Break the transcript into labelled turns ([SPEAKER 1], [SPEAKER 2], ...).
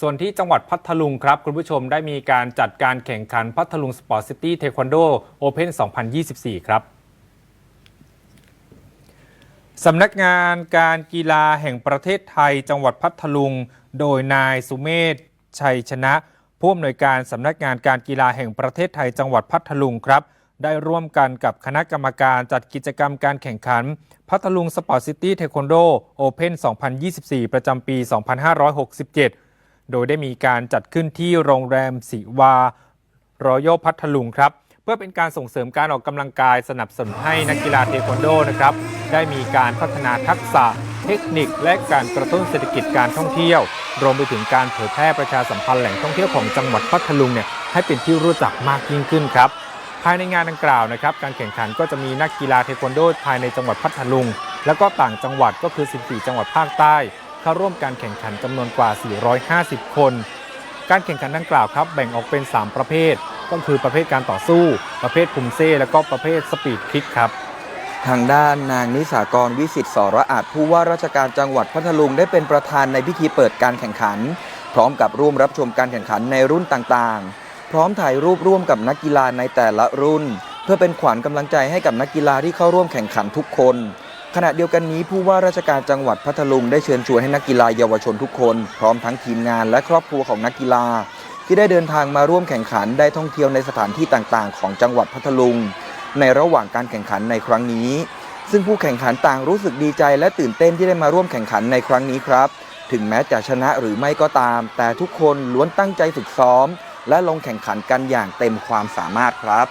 [SPEAKER 1] ส่วนที่จังหวัดพัทลุงครับ คุณผู้ชมได้มีการจัดการแข่งขันพัทลุงสปอร์ตซิตี้เทควันโดโอเพน2024 ครับสำนักงานการกีฬาแห่งประเทศไทย จังหวัดพัทลุง โดยนายสุเมธชัยชนะ ผู้อำนวยการสำนักงานการกีฬาแห่งประเทศไทย จังหวัดพัทลุงครับ ได้ร่วมกันกับคณะกรรมการจัดกิจกรรมการแข่งขัน พัทลุงสปอร์ตซิตี้เทควันโดโอเพน2024 ประจำปี 2567 โดยได้มีการจัดขึ้นที่โรงแรมสิวารอยัลพัทลุงครับ เพื่อเป็นการส่งเสริมการออกกำลังกายสนับสนุนให้นักกีฬาเทควันโดนะครับได้มีการพัฒนาทักษะ เทคนิค และการกระตุ้นเศรษฐกิจการท่องเที่ยว รวมไปถึงการเผยแพร่ประชาสัมพันธ์แหล่งท่องเที่ยวของจังหวัดพัทลุงเนี่ยให้เป็นที่รู้จักมากยิ่งขึ้นครับภายในงานดังกล่าวนะครับการแข่งขันก็จะมีนักกีฬาเทควันโดภายในจังหวัดพัทลุง แล้วก็ต่างจังหวัดก็คือ 14 จังหวัดภาคใต้ เข้าร่วมการแข่งขันจำนวนกว่า 450 คน การแข่งขันดังกล่าวครับแบ่งออกเป็น 3 ประเภท ก็คือประเภทการต่อสู้ ประเภทคุมเซ่และก็ประเภทสปีดคิกครับ
[SPEAKER 2] ทางด้านนางนิสากรวิสิตสระอาจผู้ว่าราชการจังหวัดพัทลุงได้เป็นประธานในพิธีเปิดการแข่งขัน พร้อมกับร่วมรับชมการแข่งขันในรุ่นต่างๆ พร้อมถ่ายรูปร่วมกับนักกีฬาในแต่ละรุ่น เพื่อเป็นขวัญกำลังใจให้กับนักกีฬาที่เข้าร่วมแข่งขันทุกคน ขณะเดียวกันนี้ผู้ว่าราชการจังหวัดพัทลุงได้เชิญชวนให้นักกีฬาเยาวชนทุกคน พร้อมทั้งทีมงานและครอบครัวของนักกีฬา ที่ได้เดินทางมาร่วมแข่งขันได้ท่องเที่ยวในสถานที่ต่างๆ ของจังหวัดพัทลุง ในระหว่างการแข่งขันในครั้งนี้ ซึ่งผู้แข่งขันต่างรู้สึกดีใจและตื่นเต้นที่ได้มาร่วมแข่งขันในครั้งนี้ครับ ถึงแม้จะชนะหรือไม่ก็ตาม แต่ทุกคนล้วนตั้งใจฝึกซ้อม และลงแข่งขันกันอย่างเต็มความสามารถครับ